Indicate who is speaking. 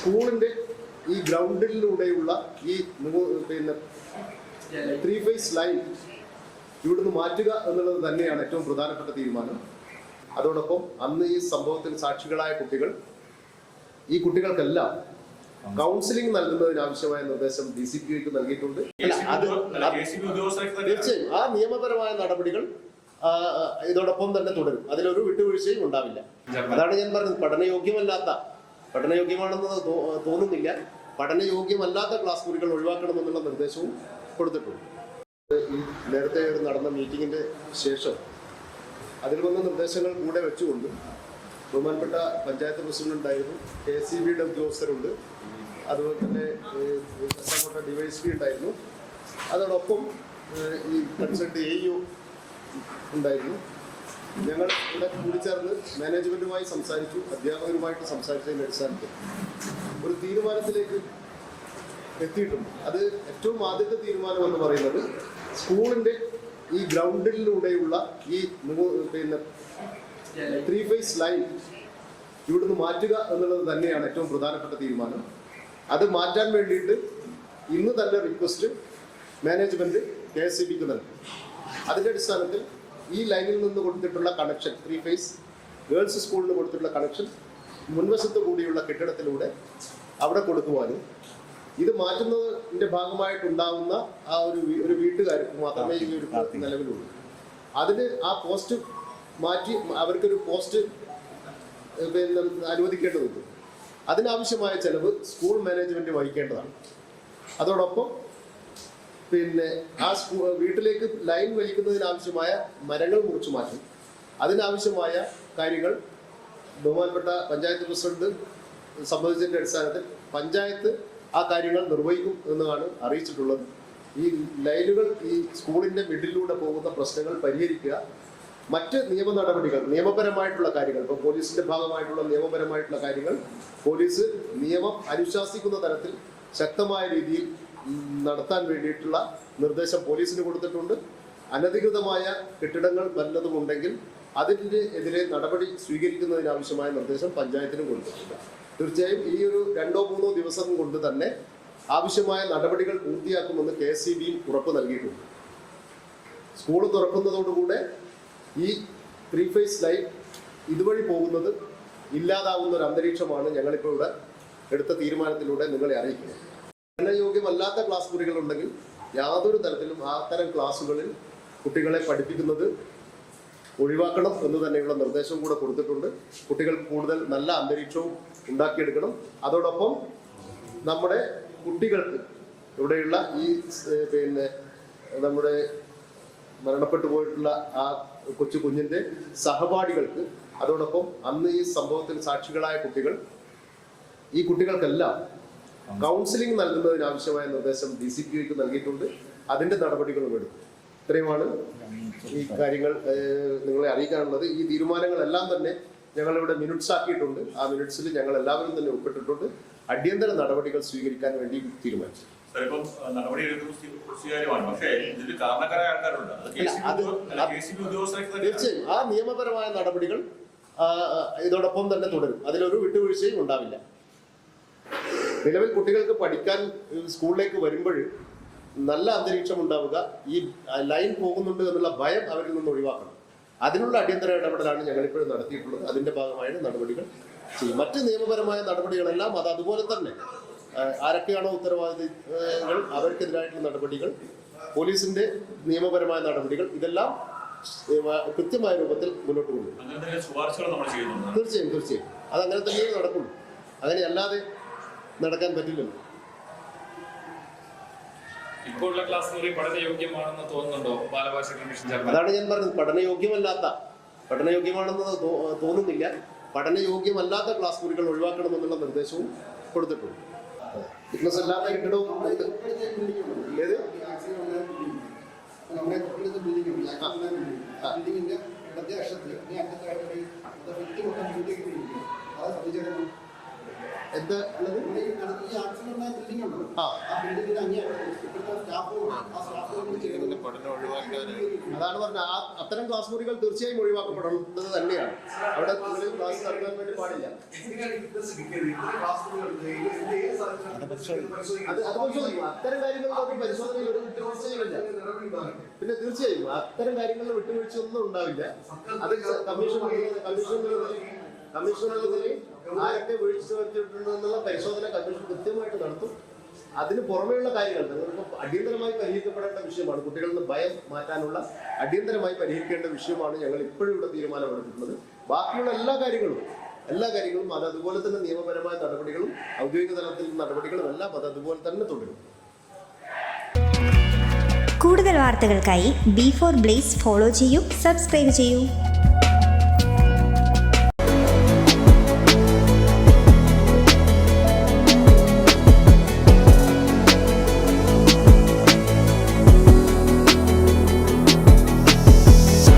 Speaker 1: സ്കൂളിന്റെ ഈ ഗ്രൗണ്ടിലൂടെയുള്ള ഈ പിന്നെ ത്രീ ഫേസ് ലൈൻ ഇവിടുന്ന് മാറ്റുക എന്നുള്ളത് തന്നെയാണ് ഏറ്റവും പ്രധാനപ്പെട്ട തീരുമാനം. അതോടൊപ്പം അന്ന് ഈ സംഭവത്തിന് സാക്ഷികളായ കുട്ടികൾ ഈ കുട്ടികൾക്കെല്ലാം കൗൺസിലിംഗ് നൽകുന്നതിന് ആവശ്യമായ നിർദ്ദേശം ഡി സി പിക്ക് നൽകിയിട്ടുണ്ട്. അല്ല, അത് അത് തീർച്ചയായും. ആ നിയമപരമായ നടപടികൾ ഇതോടൊപ്പം തന്നെ തുടരും. അതിലൊരു വിട്ടുവീഴ്ചയും ഉണ്ടാവില്ല. അതാണ് ഞാൻ പറഞ്ഞത്. പഠനയോഗ്യമല്ലാത്ത പഠനയോഗ്യമാണെന്ന് തോന്നുന്നില്ല. പഠനയോഗ്യമല്ലാത്ത ക്ലാസ് മുറികൾ ഒഴിവാക്കണമെന്നുള്ള നിർദ്ദേശവും കൊടുത്തിട്ടുണ്ട്. ഈ നേരത്തെ നടന്ന മീറ്റിങ്ങിന്റെ ശേഷം അതിൽ വന്ന നിർദ്ദേശങ്ങൾ കൂടെ വെച്ചുകൊണ്ട് ബഹുമാനപ്പെട്ട പഞ്ചായത്ത് പ്രസിഡന്റ് ഉണ്ടായിരുന്നു കെ സി ബിയുടെ ഉദ്യോഗസ്ഥരുണ്ട്. അതുപോലെ തന്നെ പ്രധാനപ്പെട്ട ഡിവൈസ് പി ഉണ്ടായിരുന്നു. അതോടൊപ്പം ഈ കൺസൾട്ട് എ യു ഉണ്ടായിരുന്നു. ഞങ്ങൾ ഇവിടെ കൂടിച്ചേർന്ന് മാനേജ്മെന്റുമായി സംസാരിച്ചു. അധ്യാപകരുമായിട്ട് സംസാരിച്ചതിന്റെ അടിസ്ഥാനത്തിൽ ഒരു തീരുമാനത്തിലേക്ക് എത്തിയിട്ടുണ്ട്. അത് ഏറ്റവും ആദ്യത്തെ തീരുമാനം എന്ന് പറയുന്നത് സ്കൂളിന്റെ ഈ ഗ്രൗണ്ടിലൂടെയുള്ള ഈ പിന്നെ ത്രീ ഫേസ് ലൈൻ ഇവിടുന്ന് മാറ്റുക എന്നുള്ളത് തന്നെയാണ് ഏറ്റവും പ്രധാനപ്പെട്ട തീരുമാനം. അത് മാറ്റാൻ വേണ്ടിയിട്ട് ഇന്ന് തന്നെ request management K S C ബിക്ക് നൽകി. അതിന്റെ അടിസ്ഥാനത്തിൽ ഈ ലൈനിൽ നിന്ന് കൊടുത്തിട്ടുള്ള കണക്ഷൻ ത്രീ ഫേസ് ഗേൾസ് സ്കൂളിൽ കൊടുത്തിട്ടുള്ള കണക്ഷൻ മുൻവശത്ത് കൂടിയുള്ള കെട്ടിടത്തിലൂടെ അവിടെ കൊടുക്കുവാനും ഇത് മാറ്റുന്നതിന്റെ ഭാഗമായിട്ടുണ്ടാവുന്ന ആ ഒരു ഒരു വീട്ടുകാർക്ക് മാത്രമേ ഈ ഒരു നിലവിലുള്ളൂ. അതിന് ആ പോസ്റ്റ് മാറ്റി അവർക്കൊരു പോസ്റ്റ് പിന്നെ അനുവദിക്കേണ്ടതുണ്ട്. അതിനാവശ്യമായ ചെലവ് സ്കൂൾ മാനേജ്മെന്റ് വഹിക്കേണ്ടതാണ്. അതോടൊപ്പം പിന്നെ ആ വീട്ടിലേക്ക് ലൈൻ വലിക്കുന്നതിനാവശ്യമായ മരങ്ങൾ മുറിച്ചു മാറ്റും. അതിനാവശ്യമായ കാര്യങ്ങൾ ബഹുമാനപ്പെട്ട പഞ്ചായത്ത് പ്രസിഡന്റ് സംബന്ധിച്ചതിന്റെ അടിസ്ഥാനത്തിൽ പഞ്ചായത്ത് ആ കാര്യങ്ങൾ നിർവഹിക്കും എന്നാണ് അറിയിച്ചിട്ടുള്ളത്. ഈ ലൈനുകൾ ഈ സ്കൂളിന്റെ മിഡിലൂടെ പോകുന്ന പ്രശ്നങ്ങൾ പരിഹരിക്കുക. മറ്റ് നിയമ നടപടികൾ നിയമപരമായിട്ടുള്ള കാര്യങ്ങൾ ഇപ്പോൾ പോലീസിന്റെ ഭാഗമായിട്ടുള്ള നിയമപരമായിട്ടുള്ള കാര്യങ്ങൾ പോലീസ് നിയമം അനുശാസിക്കുന്ന തരത്തിൽ ശക്തമായ രീതിയിൽ നടത്താൻ വേണ്ടിയിട്ടുള്ള നിർദ്ദേശം പോലീസിന് കൊടുത്തിട്ടുണ്ട്. അനധികൃതമായ കെട്ടിടങ്ങൾ വല്ലതും ഉണ്ടെങ്കിൽ അതിന്റെ എതിരെ നടപടി സ്വീകരിക്കുന്നതിനാവശ്യമായ നിർദ്ദേശം പഞ്ചായത്തിനും കൊടുത്തിട്ടുണ്ട്. തീർച്ചയായും ഈ ഒരു രണ്ടോ മൂന്നോ ദിവസം കൊണ്ട് തന്നെ ആവശ്യമായ നടപടികൾ പൂർത്തിയാക്കുമെന്ന് കെ എസ് സി ബിയും ഉറപ്പ് നൽകിയിട്ടുണ്ട്. സ്കൂൾ തുറക്കുന്നതോടുകൂടെ ഈ ത്രീ ഫേസ് ലൈൻ ഇതുവഴി പോകുന്നത് ഇല്ലാതാവുന്ന ഒരു അന്തരീക്ഷമാണ് ഞങ്ങളിപ്പോൾ ഇവിടെ എടുത്ത തീരുമാനത്തിലൂടെ നിങ്ങളെ അറിയിക്കുന്നത്. പഠനയോഗ്യമല്ലാത്ത ക്ലാസ് മുറികൾ ഉണ്ടെങ്കിൽ യാതൊരു തരത്തിലും അത്തരം ക്ലാസ്സുകളിൽ കുട്ടികളെ പഠിപ്പിക്കുന്നത് ഒഴിവാക്കണം എന്ന് തന്നെയുള്ള നിർദ്ദേശം കൂടെ കൊടുത്തിട്ടുണ്ട്. കുട്ടികൾക്ക് കൂടുതൽ നല്ല അന്തരീക്ഷവും ഉണ്ടാക്കിയെടുക്കണം. അതോടൊപ്പം നമ്മുടെ കുട്ടികൾക്ക് ഇവിടെയുള്ള ഈ പിന്നെ നമ്മുടെ മരണപ്പെട്ടു പോയിട്ടുള്ള ആ കൊച്ചു കുഞ്ഞിന്റെ സഹപാഠികൾക്ക് അതോടൊപ്പം അന്ന് ഈ സംഭവത്തിൽ സാക്ഷികളായ കുട്ടികൾ ഈ കുട്ടികൾക്കെല്ലാം കൗൺസിലിംഗ് നൽകുന്നതിനാവശ്യമായ നിർദ്ദേശം ഡി സി പിക്ക് നൽകിയിട്ടുണ്ട്. അതിന്റെ നടപടികളും എടുക്കും. ഇത്രയുമാണ് ഈ കാര്യങ്ങൾ നിങ്ങളെ അറിയിക്കാനുള്ളത്. ഈ തീരുമാനങ്ങളെല്ലാം തന്നെ ഞങ്ങളിവിടെ മിനിറ്റ്സ് ആക്കിയിട്ടുണ്ട്. ആ മിനിറ്റ്സിൽ ഞങ്ങൾ എല്ലാവരും തന്നെ ഒപ്പിട്ടിട്ടുണ്ട് അടിയന്തര നടപടികൾ സ്വീകരിക്കാൻ വേണ്ടി തീരുമാനിച്ചു. തീർച്ചയായും. ആ നിയമപരമായ നടപടികൾ ഇതോടൊപ്പം തന്നെ തുടരും. അതിലൊരു വിട്ടുവീഴ്ചയും ഉണ്ടാവില്ല. നിലവിൽ കുട്ടികൾക്ക് പഠിക്കാൻ സ്കൂളിലേക്ക് വരുമ്പോൾ നല്ല അന്തരീക്ഷം ഉണ്ടാവുക ഈ ലൈൻ പോകുന്നുണ്ട് എന്നുള്ള ഭയം അവരിൽ നിന്ന് ഒഴിവാക്കണം. അതിനുള്ള അടിയന്തര ഇടപെടലാണ് ഞങ്ങളിപ്പോഴും നടത്തിയിട്ടുള്ളത്. അതിന്റെ ഭാഗമായ നടപടികൾ ചെയ്യും മറ്റ് നിയമപരമായ നടപടികളെല്ലാം അത് അതുപോലെ തന്നെ ആരൊക്കെയാണോ ഉത്തരവാദികൾ അവർക്കെതിരായിട്ടുള്ള നടപടികൾ പോലീസിന്റെ നിയമപരമായ നടപടികൾ ഇതെല്ലാം കൃത്യമായ രൂപത്തിൽ മുന്നോട്ട് കൊണ്ടുപോകും. തീർച്ചയായും തീർച്ചയായും. അത് അങ്ങനെ തന്നെയേ നടക്കുള്ളൂ. അങ്ങനെ അല്ലാതെ നടക്കാൻ പറ്റില്ലല്ലോ.
Speaker 2: ഇപ്പോഴുള്ള ക്ലാസ് മുറി പഠനയോഗ്യമാണെന്ന് തോന്നുന്നുണ്ടോ? ബാലഭാഷ കമ്മീഷൻ
Speaker 1: അതാണ് ഞാൻ പറഞ്ഞത്. പഠനയോഗ്യമല്ലാത്ത പഠനയോഗ്യമാണെന്ന് യോഗ്യമാണെന്ന് തോന്നുന്നില്ല. പഠനയോഗ്യമല്ലാത്ത ക്ലാസ് മുറികൾ ഒഴിവാക്കണമെന്നുള്ള നിർദ്ദേശവും കൊടുത്തിട്ടുണ്ട്. ഫിറ്റ്നസ് അല്ലാത്ത കെട്ടിടവും. ഏത്.
Speaker 3: ഇടത്തെ അക്ഷത്തിൽ അറ്റത്തായിട്ട് ഒരു ഫിറ്റ് മൊത്തം അത്
Speaker 1: എന്താ? അതാണ് പറഞ്ഞത്. ആ അത്തരം ക്ലാസ് മുറികൾ തീർച്ചയായും ഒഴിവാക്കപ്പെടേണ്ടത് തന്നെയാണ്. അവിടെ ക്ലാസ് വേണ്ടി പാടില്ല. അത് അത്തരം കാര്യങ്ങളിലൊക്കെ പരിശോധനയിൽ ഒരു വിട്ടുവീഴ്ചയുമില്ല പിന്നെ തീർച്ചയായും അത്തരം കാര്യങ്ങളിൽ വിട്ടുവീഴ്ച ഒന്നും ഉണ്ടാവില്ല. അത് കമ്മീഷൻ കമ്മീഷൻ കമ്മീഷനുള്ളതിൽ ആരൊക്കെ വീഴ്ച വരുത്തിയിട്ടുണ്ടെന്നുള്ള പരിശോധന കമ്മീഷൻ കൃത്യമായിട്ട് നടത്തും. അതിന് പുറമെയുള്ള കാര്യങ്ങൾ നിങ്ങൾക്ക് അടിയന്തരമായി പരിഹരിക്കപ്പെടേണ്ട വിഷയമാണ്. കുട്ടികളിൽ നിന്ന് ഭയം മാറ്റാനുള്ള അടിയന്തരമായി പരിഹരിക്കേണ്ട വിഷയമാണ് ഞങ്ങൾ ഇപ്പോഴും ഇവിടെ തീരുമാനമെടുത്തിട്ടുള്ളത്. ബാക്കിയുള്ള എല്ലാ കാര്യങ്ങളും എല്ലാ കാര്യങ്ങളും അത് അതുപോലെ തന്നെ നിയമപരമായ നടപടികളും ഔദ്യോഗിക തലത്തിൽ നടപടികളും എല്ലാം അത് അതുപോലെ തന്നെ തുടരും.
Speaker 4: കൂടുതൽ വാർത്തകൾക്കായി ബി ഫോർ ബ്ലേസ് ഫോളോ ചെയ്യൂ സബ്സ്ക്രൈബ് ചെയ്യൂ.